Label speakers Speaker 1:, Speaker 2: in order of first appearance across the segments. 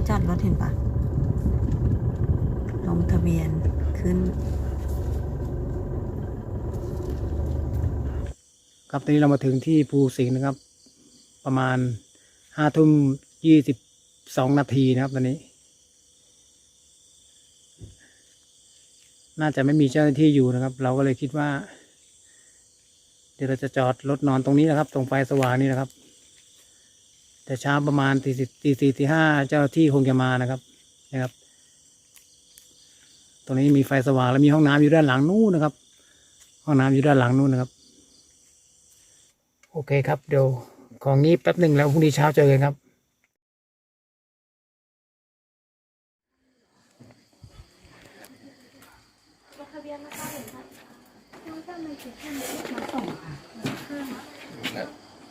Speaker 1: า
Speaker 2: นจอดรถเห็นปะลงทะเบียนขึ้น
Speaker 1: ครับตอนนี้เรามาถึงที่ภูสิงห์นะครับ ประมาณห้าทุ่มยี่สิบสองนาทีนะครับตอนนี้ น่าจะไม่มีเจ้าหน้าที่อยู่นะครับ เราก็เลยคิดว่า เดี๋ยวเราจะจอดรถนอนตรงนี้นะครับ ตรงไฟสว่างนี่นะครับ แต่เช้าประมาณตีสี่ตีสี่ตีห้าเจ้าที่คงจะมานะครับนะครับ ตรงนี้มีไฟสว่างและมีห้องน้ำอยู่ด้านหลังนู้นนะครับ ห้องน้ำอยู่ด้านหลังนู้นนะครับ โอเคครับเดี๋ยวของนี้แป๊บหนึ่งแล้วพรุ่งนี้เช้าเจอกันครับ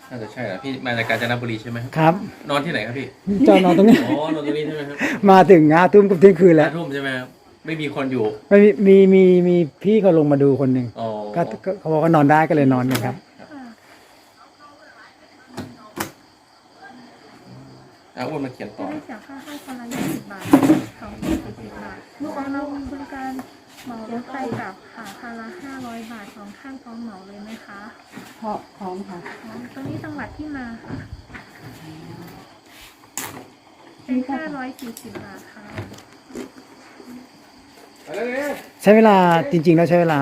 Speaker 3: น่าจะใช่แหละพี่มาจากกาญจนบุรีใช่ไหมครับ
Speaker 1: ครับ
Speaker 3: นอนที่ไหนครับพี่
Speaker 1: จอดนอนตรงนี้
Speaker 3: อ๋อนอนตรงนี้ใช่ไหมครับ
Speaker 1: มาถึงห้าทุ่มกับเที่ยงคืนแล้
Speaker 3: ห้าวทุ่มใช่ไหมครับไม่มีคนอยู่
Speaker 1: ไม่มีมีมีมีพี่เขาลงมาดูคนหนึ่ง
Speaker 3: อ๋อ
Speaker 1: ก็ก็เขาบอกว่านอนได้ก็เลยนอนกันครับ
Speaker 3: อะอ้วนมาเขียนต่อ
Speaker 4: ได้เสียค่าให้คนละ20บาทสองคนสิบบาทลูกของเราบริการ เหมารถไฟกลับค่ะคันละ500บาทของท่านพร้อมเหมาเลยไหมคะ
Speaker 2: พร้อมพร้อมค่ะ
Speaker 4: พร้อมตรงนี้จังหวัดที่มาค่ะเป็น540บาทค่ะ
Speaker 1: ใช้เวลาจริง ๆ แล้วใช้เวลา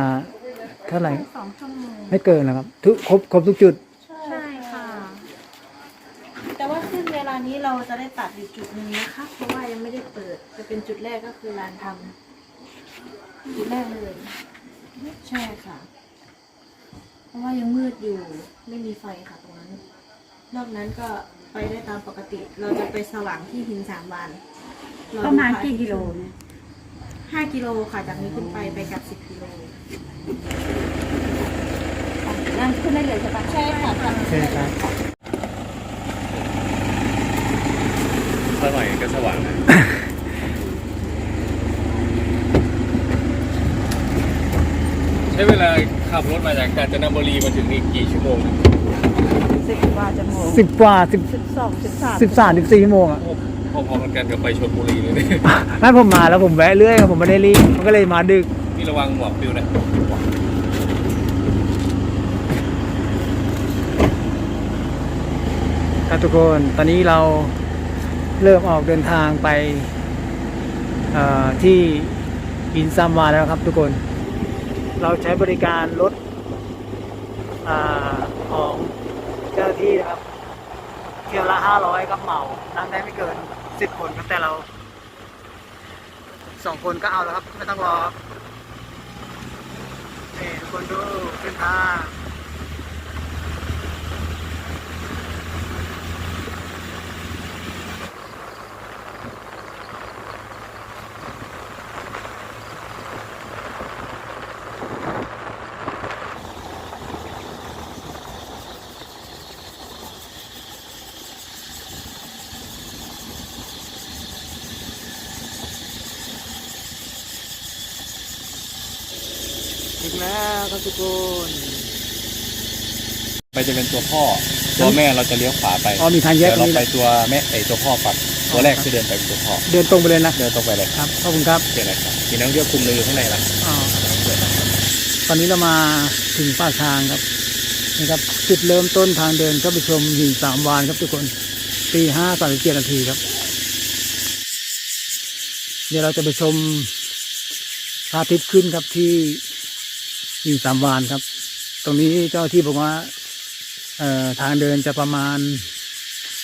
Speaker 1: เท่าไหร่
Speaker 4: สองชั่วโมง
Speaker 1: ไม่เกินนะครับทุกครบครบทุกจุด
Speaker 4: ใช่ค่ะ
Speaker 2: แต่ว่าขึ้นเวลานี้เราจะได้ตัดอยู่จุดหนึงนะคะ เพราะว่ายังไม่ได้เปิด จะเป็นจุดแรกก็คือลานทำจุ ดแรกเลย ใช่ค่ะ เพราะว่ายังมืดอยู่ไม่มีไฟค่ะตรงนั้น นอกนั้นก็ไปได้ตามปกติ เราจะไปสว่างที่หินสามวันเดู
Speaker 4: ประมาณ
Speaker 2: พอทิตย์
Speaker 4: กี่กิโลเนี่ย
Speaker 2: ห้ากิโลค่ะจากนี้ขึ้นไปไปกลับสิบกิโล
Speaker 4: นั่งขึ้นได้เลยใช่ปะ
Speaker 2: ใช่ค่ะ
Speaker 1: ใช่ครับ
Speaker 3: สักหน่อยก็สว่างนะ ช้เวลาขับรถมาจากกาญจนบุรีมาถึงนี่กี่ชั่วโมงนะ
Speaker 2: สิบกว่าจะโมง
Speaker 1: สิบกว่าสิบ
Speaker 2: สิบสองสิบสาม
Speaker 1: สิบสามสิบสี่ชั่วโมงอะ
Speaker 3: พอๆกันกับไปชลบุรีเลยเนี่ย
Speaker 1: นั่นผมมาแล้วผมแวะเรื่อยครับผมไม่ได้รีบมันก็เลยมาดึก
Speaker 3: พี่ระวังหมวกปิวนะ
Speaker 1: ครับทุกคนตอนนี้เราเริ่มออกเดินทางไปเอ่อที่อินซัมวาแล้วครับทุกคน เราใช้บริการรถอของเจ้าที่นะครับเที่ยวละห้าร้อยครับเหมานั่งได้ไม่เกินสิบคนครับแต่เราสองคนก็เอาแล้วครับ ไม่ต้องรอครับนี่ทุกคนดูขึ้นทางแล้วครับทุกค น
Speaker 3: ไปจะเป็นตัวพ่อ ตัวแม่เราจะเลี้ยวขวาไป
Speaker 1: อ๋อมีทางแยก
Speaker 3: เดี๋ยว
Speaker 1: ตรง
Speaker 3: เรา
Speaker 1: นี้
Speaker 3: ไป
Speaker 1: นะ
Speaker 3: ตัวแม่ไอตัวพ่อปัดตัวแรกที่เดินไปเป็นตัวพ่อ
Speaker 1: เดินตรงไปเลยนะ
Speaker 3: เดินตรงไปเลย
Speaker 1: ครับขอบคุณครับ
Speaker 3: เจออะไรครับมีนักท่องเที่ยวกลุ่มหนึงอยู่ข้างในละ
Speaker 1: อ๋อตอนนี้เรามาถึงปากทางครับนะครับจุดเริ่มต้นทางเดินก็ไปชมหินสามวานครับทุกคนตีห้าสามสิบเจ็ดนาทีครับ เดี๋ยวเราจะไปชมพระอาทิตย์ขึ้นครับที่ หินสามวานครับ ตรงนี้เจ้าที่บอกว่าเอ่อทางเดินจะประมาณ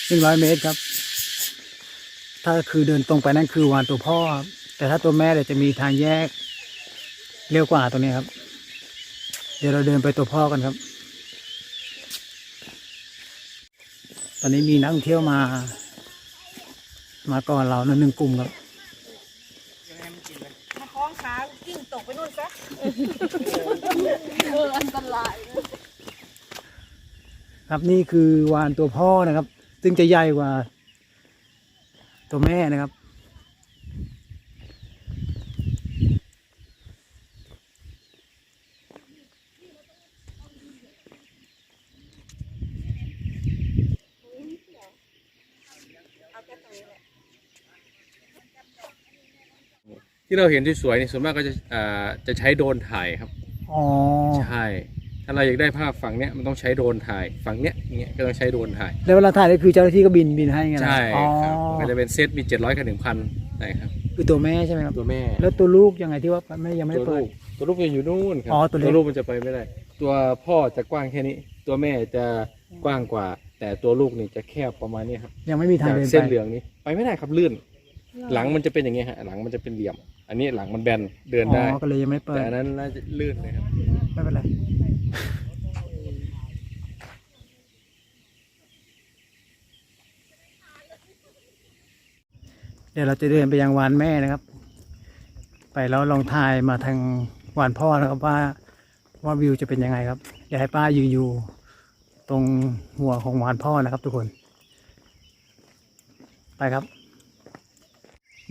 Speaker 1: หนึ่งร้อยเมตรครับ ถ้าคือเดินตรงไปนั่นคือวานตัวพ่อครับแต่ถ้าตัวแม่เดี๋ยวจะมีทางแยกเร็วกว่าตรงนี้ครับ เดี๋ยวเราเดินไปตัวพ่อกันครับ ตอนนี้มีนักท่องเที่ยวมา มาก่อนเราหนึ่งกลุ่มครับ
Speaker 2: ตกไปนู่นซะเอออันตราย
Speaker 1: ครับนี่คือวานตัวพ่อนะครับ ซึ่งจะใหญ่กว่า ตัวแม่นะครับ
Speaker 3: ที่เราเห็นสวยๆนี่ส่วนมากก็จะอ่าจะใช้โดรนถ่ายครับ
Speaker 1: อ๋อ
Speaker 3: ใช่ ถ้าเราอยากได้ภาพฝั่งเนี้ยมันต้องใช้โดรนถ่าย ฝั่งเนี้ยอย่างเงี้ยก็ต้องใช้โดรนถ่าย
Speaker 1: แล้วเวลาถ่ายก็คือเจ้าหน้าที่ก็บินบินให้ไงนะ
Speaker 3: ใช่
Speaker 1: อ๋อ
Speaker 3: ครับมันก็จะเป็นเซตมี 700กับ1,000ใช่ครับ
Speaker 1: คือตัวแม่ใช่ไหมครับ
Speaker 3: ตัวแม่
Speaker 1: แล้วตัวลูกยังไงที่ว่าไม่ยังไม่ได้
Speaker 3: ตัว
Speaker 1: เปิ
Speaker 3: ลู
Speaker 1: ด
Speaker 3: กตัวลูกจะอยู่นู่นครั
Speaker 1: อ๋อตัวเล็ก
Speaker 3: ลูกมันจะไปไม่ได้ ตัวพ่อจะกว้างแค่นี้ ตัวแม่จะกว้างกว่า แต่ตัวลูกนี่จะแคบประมาณนี้ครับ
Speaker 1: ยังไม่มีทาง
Speaker 3: จาก
Speaker 1: เดิน
Speaker 3: เส้น
Speaker 1: ไป
Speaker 3: เหลืองนี้ไปไม่ได้ครับลื่น หลังมันจะเป็นอย่างเงี้ยฮะหลังมันจะเป็นเหลี่ยม อันนี้หลังมันแบนเดินได้
Speaker 1: อ๋อก็เลยยังไม่เปิด
Speaker 3: แต่อันนั้นน่าจะลื่นเลยครับ
Speaker 1: ไม่เป็นไรเดี๋ยวเราจะเดินไปยังวานแม่นะครับ ไปแล้วลองทายมาทางวานพ่อนะครับว่าว่าวิวจะเป็นยังไงครับอยากให้ป้ายืนอยู่ตรงหัวของวานพ่อนะครับ ทุกคน ไปครับ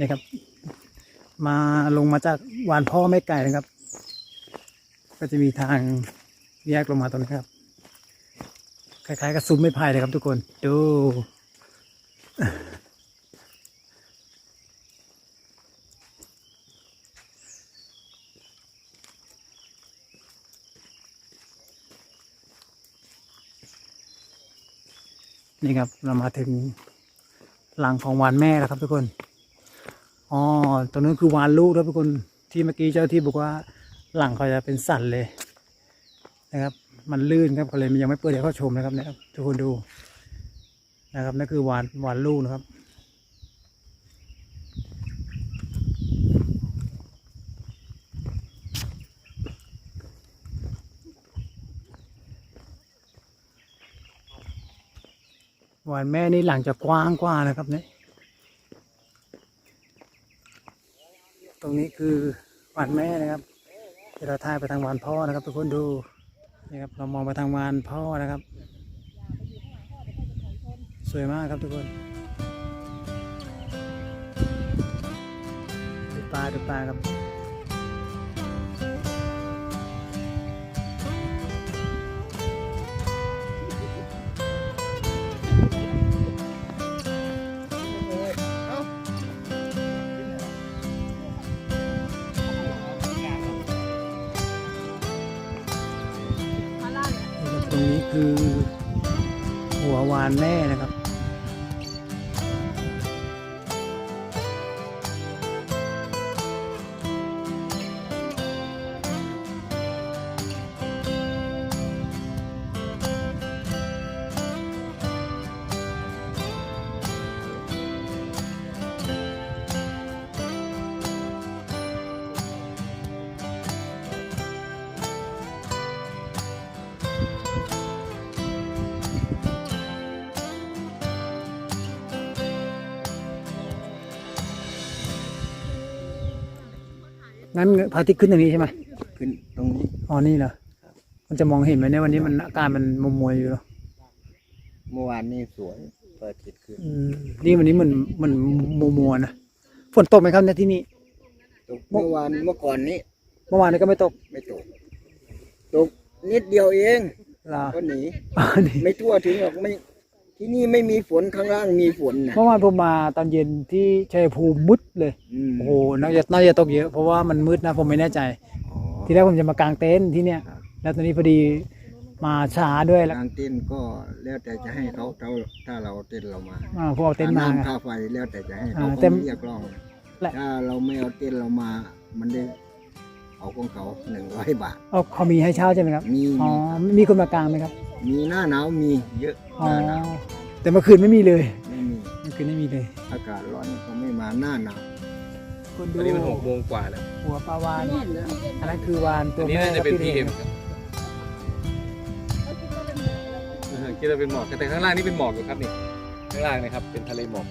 Speaker 1: นี่ครับ มาลงมาจากวานพ่อไม่ไกลนะครับ ก็จะมีทางแยกลงมาตรงนี้ครับ คล้ายๆกับซุ้มไม้ไผ่เลยครับทุกคนดูนี่ครับเรามาถึงหลังของวานแม่แล้วครับทุกคน อ๋อตรงนั้นคือวานลูกครับทุกคนที่เมื่อกี้เจ้าที่บอกว่าหลังเขาจะเป็นสันเลยนะครับ มันลื่นครับเขาเลยมันยังไม่เปิดให้เขาชมนะครับเนี่ยครับทุกคนดูนะครับนั่นคือวานวานลูกนะครับวานแม่นี่หลังจะกว้างกว่านะครับเนี่ย ตรงนี้คือวานแม่นะครับเดี๋ยวเราถ่ายไปทางวานพ่อนะครับทุกคนดูนี่ครับเรามองไปทางวานพ่อนะครับ สวยมากครับทุกคนดูปลาดูปลาครับ ตรงนี้คือหัววานแม่นะครับ งั้นพระอาทิตย์ขึ้นตรงนี้ใช่ไหม
Speaker 5: ขึ้นตรงนี้
Speaker 1: อ๋อ นี่เหรอ มันจะมองเห็นไหมเนี่ยวันนี้มันอากาศมันมัวมัวๆอยู่เนอะ
Speaker 5: เมื่อวานนี่สวยเปิดติดขึ้น
Speaker 1: อืมนี่วันนี้มันมันมัวมัวๆนะ ฝนตกไหมครับเนี่ยที่นี่
Speaker 5: ตกเมื่อวานเมื่อก่อนนี้
Speaker 1: เมื่อวานนี้ก็ไม่ตก
Speaker 5: ไม่ตก ตกนิดเดียวเอง
Speaker 1: ลา
Speaker 5: ก็หนี
Speaker 1: อ๋อนี่
Speaker 5: ไม่ทั่วถึงหรอกไม่ ที่นี่ไม่มีฝนข้างล่างมีฝนนะ
Speaker 1: เมื่อวานผมมาตอนเย็นที่ชัยภูมิมืดเลย
Speaker 5: อืม
Speaker 1: โอ้โหน่าจะน่าจะตกเยอะเพราะว่ามันมืดนะผมไม่แน่ใจ
Speaker 5: อ๋อ
Speaker 1: ทีแรกผมจะมากางเต็นท์ที่เนี่ยแล้วตอนนี้พอดีมาช้าด้วยแล้ว
Speaker 5: กลางเต้นท์ก็แล้วแต่จะให้เขาถ้าถ้าเราเต้นเรามา
Speaker 1: อ่าพวกเอาเต็นท์มาไง
Speaker 5: ค่ค่าไฟแล้วแต่จะให้เขา
Speaker 1: อ่า
Speaker 5: เขา
Speaker 1: เต็ม
Speaker 5: เรียกร้อง
Speaker 1: และ
Speaker 5: ถ้าเราไม่เอาเต้นท์เรามา มันได้เอาของเขาหนึ่งร้อยบาท
Speaker 1: เอาเขามีให้เช่าใช่ไหมครับ
Speaker 5: มี
Speaker 1: อ๋อ
Speaker 5: มีครับ
Speaker 1: มีคนมากางไหมครับ
Speaker 5: มีหน้าหนาวมีเยอะ
Speaker 1: อ๋อ
Speaker 5: หน้าหนาว
Speaker 1: แต่เมื่อคืนไม่มีเลย
Speaker 5: ไม่มี
Speaker 1: เมื่อคืนไม่มีเลย
Speaker 5: อากาศร้อนเขาไม่มาหน้าหนาว
Speaker 1: คุณ
Speaker 3: ต
Speaker 1: ดู
Speaker 3: อนนี้มันหกโมงกว่าแล้ว
Speaker 1: หัวปลาวานอันนั้นคือวานตั
Speaker 3: อั
Speaker 1: วน
Speaker 3: นี้
Speaker 1: แม่
Speaker 3: น่าจะเป็น
Speaker 1: ครับ
Speaker 3: พี
Speaker 1: ที่
Speaker 3: เอ็
Speaker 1: เห็
Speaker 3: ม
Speaker 1: น
Speaker 3: ครับอ่าคิดว่าเป็นหมอกแต่ข้างล่างนี่เป็นหมอกอยู่ครับนี่ข้างล่างนะครับเป็นทะเลหมอก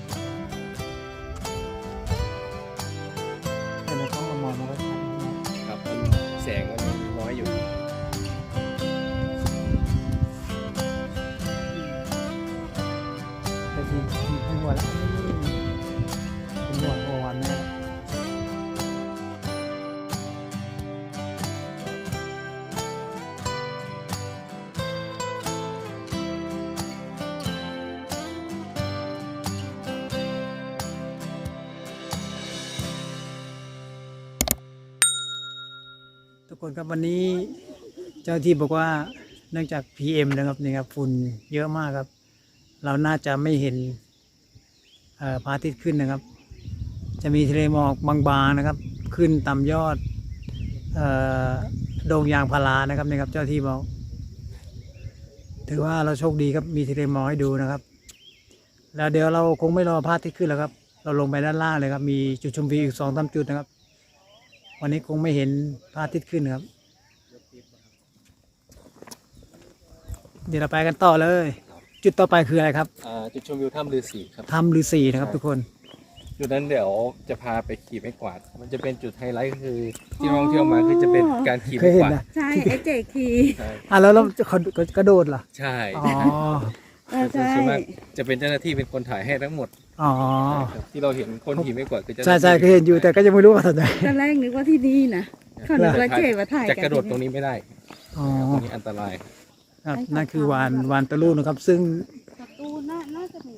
Speaker 3: คน
Speaker 1: ครับวันนี้เจ้าที่บอกว่าเนื่องจาก PM นะครับนี่ครับฝุ่นเยอะมากครับ เราน่าจะไม่เห็นพระอาทิตย์ขึ้นนะครับ จะมีทะเลหมอกบางๆนะครับ ขึ้นต่ำยอดออโดงยางพารานะครับนี่ครับเจ้าที่บอก ถือว่าเราโชคดีครับมีทะเลหมอกให้ดูนะครับ แล้วเดี๋ยวเราคงไม่รอพระอาทิตย์ขึ้นแล้วครับ เราลงไปด้านล่างเลยครับมีจุดชมวิวอีกสองสามจุดนะครับ วันนี้คงไม่เห็นพระอาทิตย์ขึ้นครับ เดี๋ยวเราไปกันต่อเลย จุดต่อไปคืออะไรครับ
Speaker 3: อ่าจุดชมวิวถ้ำฤาษีครับ
Speaker 1: ถ้ำฤาษีนะครับ ทุกคน
Speaker 3: จุดนั้นเดี๋ยวจะพาไปขี่ไม้กวาด มันจะเป็นจุดไฮไลท์ก็คือที่นักท่องเที่ยวมาคือจะเป็นการขี่
Speaker 1: เค
Speaker 3: ไม้
Speaker 1: ยเห็
Speaker 3: ก
Speaker 1: น
Speaker 3: วาด
Speaker 1: นะ
Speaker 2: ใช่ไอเจคี
Speaker 3: ใช่
Speaker 1: อะแล้วเราจะกระโดดเหรอ
Speaker 3: ใช่
Speaker 1: อ๋อ
Speaker 2: เออใช่
Speaker 3: ส่วนมากจะเป็นเจ้าหน้าที่เป็นคนถ่ายให้ทั้งหมด
Speaker 1: อ๋อ
Speaker 3: ครับที่เราเห็นคนขี่ไม้กวาดคือเจ้าห
Speaker 1: ใช่
Speaker 3: น้าที่
Speaker 1: ใช่เคยเห็นอยู่แต่ก็ยังไม่รู้ว่าทำไม
Speaker 2: ตอนแรกนึกว่าที่นี่นะเขานึกว่าเจมาถ่าย
Speaker 3: จะ
Speaker 2: กัน
Speaker 3: กระโดดตรงนี้ไม่ได้
Speaker 1: อ๋อ
Speaker 3: ตรงนี้อันตราย
Speaker 1: ครับนั่นคือวานวานตะลูนะครับ ซึ่ง
Speaker 2: ประตูน่าน่าจะมี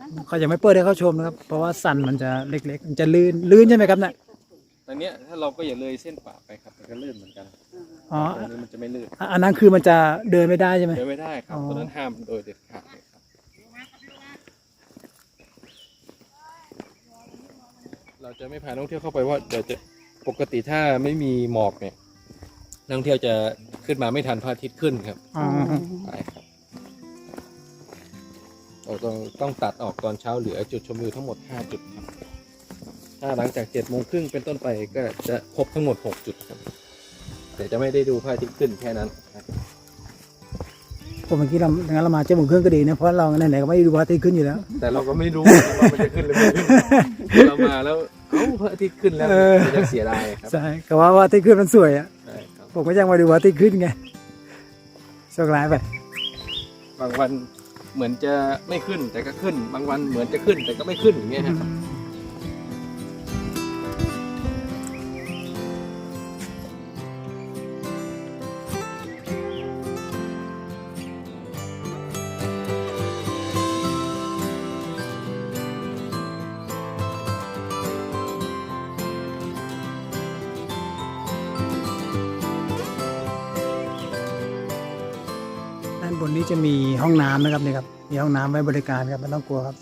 Speaker 2: น่าจะ
Speaker 1: เขายังไม่เปิดให้เข้าชมนะครับ เพราะว่าสันมันจะเล็กๆมันจะลื่นลื่นใช่ไหมครับเนี่ย
Speaker 3: ตอนเนี้ยถ้าเราก็อย่าเลยเส้นป่าไปครับมันก็ลื่นเหมือนกัน
Speaker 1: อ๋อ
Speaker 3: ตรงนี้มันจะไม่ลื่น
Speaker 1: อะอันนั้นคือมันจะเดินไม่ได้ใช่ไหม
Speaker 3: เดินไม่ได้ครับ
Speaker 1: อ๋อ
Speaker 3: ตอนนั้นห้ามโดยเด็ดขาดเลยครับเราจะไม่พานักท่องเที่ยวเข้าไปว่าเดี๋ยวจะปกติถ้าไม่มีหมอกเนี่ยนักท่องเที่ยวจะขึ้นมาไม่ทันพระอาทิตย์ขึ้นครับ
Speaker 1: อ๋อ
Speaker 3: ใช่ครับเราต้องต้องตัดออกตอนเช้าเหลือจุดชมวิวทั้งหมด 5 จุดครับถ้าหลังจาก7โมงครึ่งเป็นต้นไปก็จะครบทั้งหมด 6 จุดครับ แต่จะไม่ได้ดูพระอาทิตย์ขึ้นแค่นั้นครับ
Speaker 1: ผมเมื่อกี้เรางั้นเรามาเจ้าหมูเครื่องก็ดีนะเพราะเราไหนๆก็ไม่ได้ดูพระอาทิตย์ขึ้นอยู่แล้ว
Speaker 3: แต่เราก็ไม่รู้ว่ามันจะขึ้นหรือไม่ขึ้นเรามาแล้วเอ้าพระอาทิตย์ขึ้นแล้ว
Speaker 1: เออ
Speaker 3: มันจะเสียดายครับ
Speaker 1: ใช่ก็ว่าพระอาทิตย์ขึ้นมันสวยอะ
Speaker 3: ใช่ครับ
Speaker 1: ผมก็ยังมาดูพระอาทิตย์ขึ้นไงโชคร้ายไป
Speaker 3: บางวันเหมือนจะไม่ขึ้นแต่ก็ขึ้น บางวันเหมือนจะขึ้นแต่ก็ไม่ขึ้นอย่างเงี้ยครับ
Speaker 1: ห้องน้ำนะครับนี่ครับมีห้องน้ำไว้บริการครับไม่ต้องกลัวครับ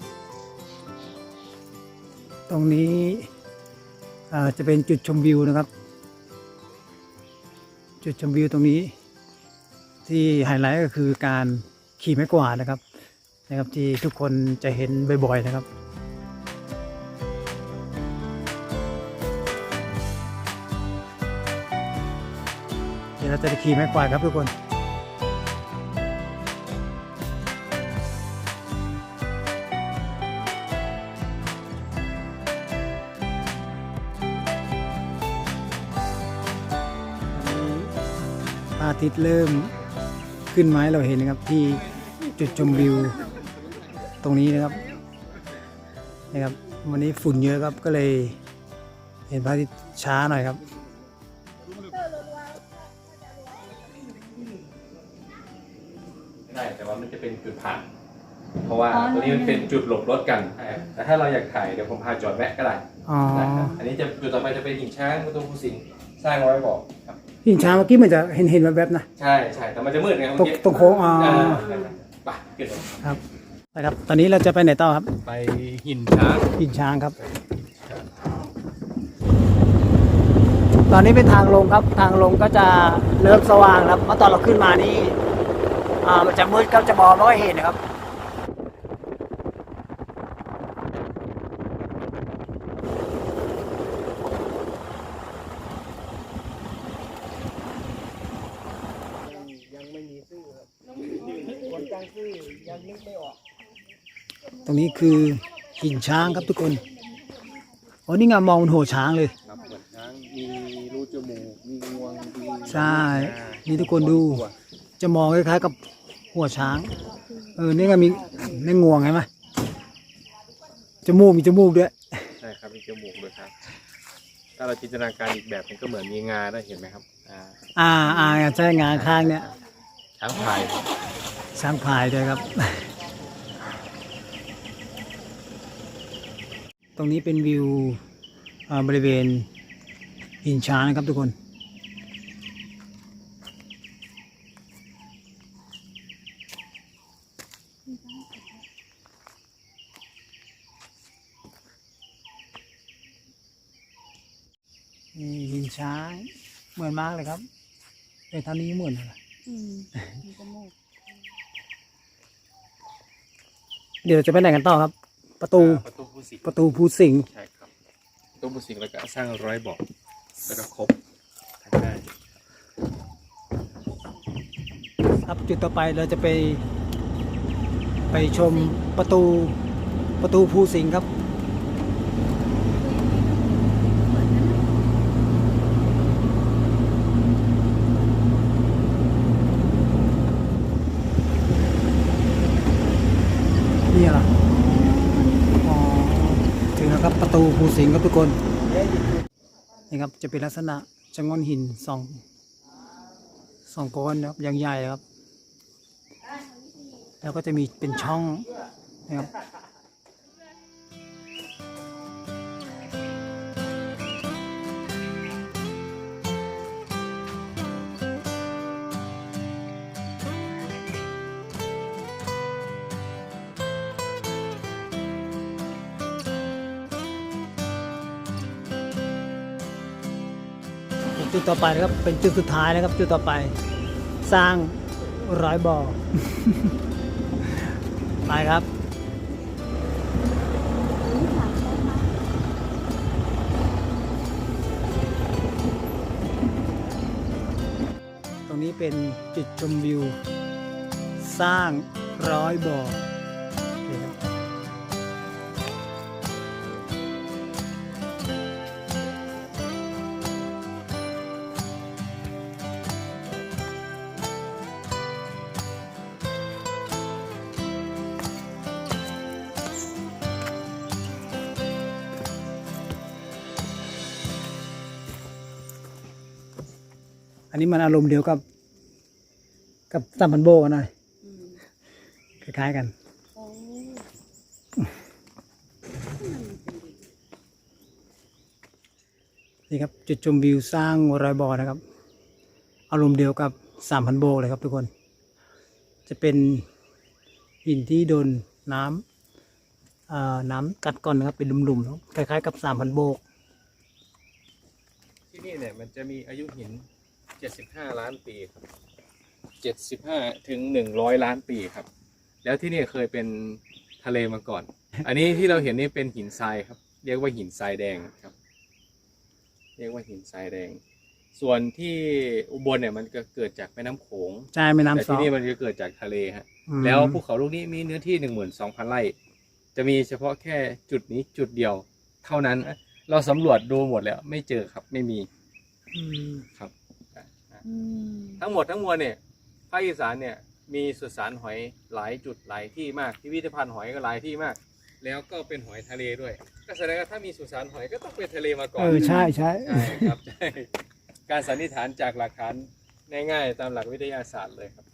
Speaker 1: ตรงนี้จะเป็นจุดชมวิวนะครับ จุดชมวิวตรงนี้ ที่ไฮไลท์ก็คือการขี่ไม้กวาดนะครับนะครับที่ทุกคนจะเห็นบ่อยๆนะครับเดี๋ยวเราจะขี่ไม้กวาดครับทุกคน ทิตย์เริ่มขึ้นมาให้เราเห็นนะครับที่จุดชมวิวตรงนี้นะครับนะครับ วันนี้ฝุ่นเยอะครับก็เลยเห็นพระอาทิตย์ช้าหน่อยครับ
Speaker 3: ไม่ได้แต่ว่ามันจะเป็นจุดผ่าน เพราะว่าตัวนี้มันเป็นจุดหลบรถกัน แต่ถ้าเราอยากถ่ายเดี๋ยวผมพาจอดแวะก็ได้
Speaker 1: อ๋อ
Speaker 3: นะครับอันนี้จะจุดต่อไปจะเป็นหินช้างประตูภูสิงห์สร้างเอาไว้บอกครับ
Speaker 1: หินช้างเมื่อกี้เหมันจะเห็นเห็นแวบๆนะ
Speaker 3: ใช่ใช่แต่มันจะมืดไง
Speaker 1: ตรงตรงโค้งอ๋อ
Speaker 3: อ่าไปขึ้นเลย
Speaker 1: ครับไปครับ ตอนนี้เราจะไปไหนต่อครับ
Speaker 3: ไปหินช้าง
Speaker 1: หินช้างครับ ตอนนี้เป็นทางลงครับ ทางลงก็จะเริ่มสว่างครับ เพราะตอนเราขึ้นมานี่อ่ามันจะมืดครับจะมองไม่ค่อยเห็นนะครับ รงนี้คือหินช้างครับทุกคนโอ้นี่ไงมองบนหัวช้างเลย
Speaker 3: ครับเหมือนช้างมีรูจมูกมีงวงมี
Speaker 1: ใช่ นี่ทุกคนดู จะมองคล้ายๆกับหัวช้าง เออ นี่ก็มีในงวงใช่ไหมจมูกมีจมูกด้วย
Speaker 3: ใช่ครับมีจมูกเลยครับ ถ้าเราจินตนาการอีกแบบมันก็เหมือนมีงาได้เห็นไหมครับ อ่า
Speaker 1: อ่าอ่าใช่งาข้างเนี่ย
Speaker 3: ช้างพาย
Speaker 1: ช้างพายด้วยครับ ตรงนี้เป็นวิวบริเวณหินช้างนะครับทุกคน นี่หินช้างเหมือนมากเลยครับ แต่ท่านี้เหมือนอะไรเดี๋ยวจะไปไหนกันต่อครับ ประตู
Speaker 3: ประตู สิง
Speaker 1: ประตูภูสิงห์
Speaker 3: ใช่ครับประตูผู้สิงแล้วก็สร้างร้อยบอกแล้วก็ครบทางได้
Speaker 1: ครับจุดต่อไปเราจะไป ไปชมประตูประตูภูสิงห์ครับ นี่เหรออ๋อถึงแล้วครับประตู ภูสิงห์ครับทุกคนนี่ครับจะเป็นลักษณะจะงอนหินสองสองก้อนนะครับอย่างใหญ่ครับ แล้วก็จะมีเป็นช่องนะครับ ต่อไปนะครับเป็นจุดสุดท้ายนะครับ จุดต่อไป สร้างร้อยบ่อไปครับตรงนี้เป็นจุดชมวิว สร้างร้อยบ่อ นนี้มันอารมณ์เดียวกับ กับซัมพันโบกันหน่อย
Speaker 2: อืม
Speaker 1: คล้ายๆกัน
Speaker 2: โอ้
Speaker 1: นี่ครับจุดชมวิวสร้างรอยบ่อนะครับ อารมณ์เดียวกับสามพันโบกเลยครับทุกคน จะเป็นหินที่โดนน้ำเอ่อน้ำกัดก่อนนะครับเป็นหลุมๆครับคล้ายๆกับสามพันโบก
Speaker 3: ที่นี่เนี่ยมันจะมีอายุหิน 75 ล้านปีครับ 75 ถึง 100 ล้านปีครับ แล้วที่นี่เคยเป็นทะเลมาก่อน อันนี้ที่เราเห็นนี่เป็นหินทรายครับ เรียกว่าหินทรายแดงครับ เรียกว่าหินทรายแดง ส่วนที่อุบลเนี่ยมันก็เกิดจากแม่น้ำโขง
Speaker 1: ใช่แม่
Speaker 3: แต่
Speaker 1: น้ำซอ
Speaker 3: ที่นี่มันจะเกิดจากทะเลฮะ
Speaker 1: อืม
Speaker 3: แล้วภูเขาลูกนี้มีเนื้อที่ 12,000 ไร่ จะมีเฉพาะแค่จุดนี้จุดเดียว เท่านั้น เราสำรวจดูหมดแล้วไม่เจอครับไม่มี
Speaker 1: อืม
Speaker 3: ครับ
Speaker 2: อืม
Speaker 3: ทั้งหมดทั้งมวลเนี่ยภาคอีสานเนี่ยมีสุสานหอยหลายจุดหลายที่มากพิพิธภัณฑ์หอยก็หลายที่มาก แล้วก็เป็นหอยทะเลด้วย ก็แสดงว่าถ้ามีสุสานหอยก็ต้องเป็นทะเลมาก่อ
Speaker 1: เอนอใช่ใช่
Speaker 3: ใช่ครับใช่การสันนิษฐานจากหลักฐานง่ายๆ ตามหลักวิทยาศาสตร์เลยครับ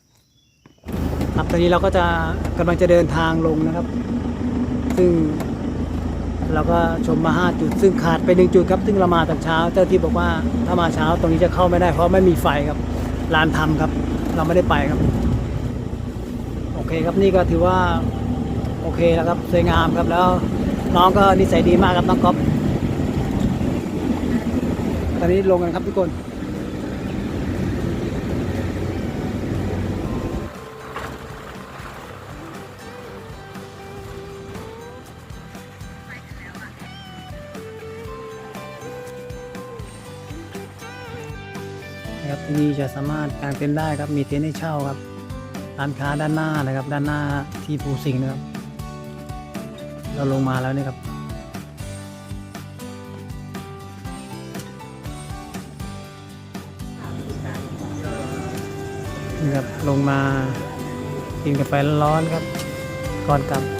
Speaker 1: ครับตอนนี้เราก็จะกำลังจะเดินทางลงนะครับ ซึ่ง เราก็ชมมาห้าจุด ซึ่งขาดไปหนึ่งจุดครับ ซึ่งเรามาตอนเช้า เจ้าที่บอกว่าถ้ามาเช้าตรงนี้จะเข้าไม่ได้เพราะไม่มีไฟครับลานทำครับ เราไม่ได้ไปครับ โอเคครับนี่ก็ถือว่าโอเคแล้วครับสวยงามครับแล้วน้องก็นิสัยดีมากครับน้องก๊อฟตอนนี้ลงกันครับทุกคน สามารถกางเต็นท์ได้ครับมีเต็นท์ให้เช่าครับร้านค้าด้านหน้านะครับ ด้านหน้าที่ภูสิงห์นะครับ เราลงมาแล้วนี่ครับนี่ครับลงมากินกาแฟร้อนครับ ก่อนกลับ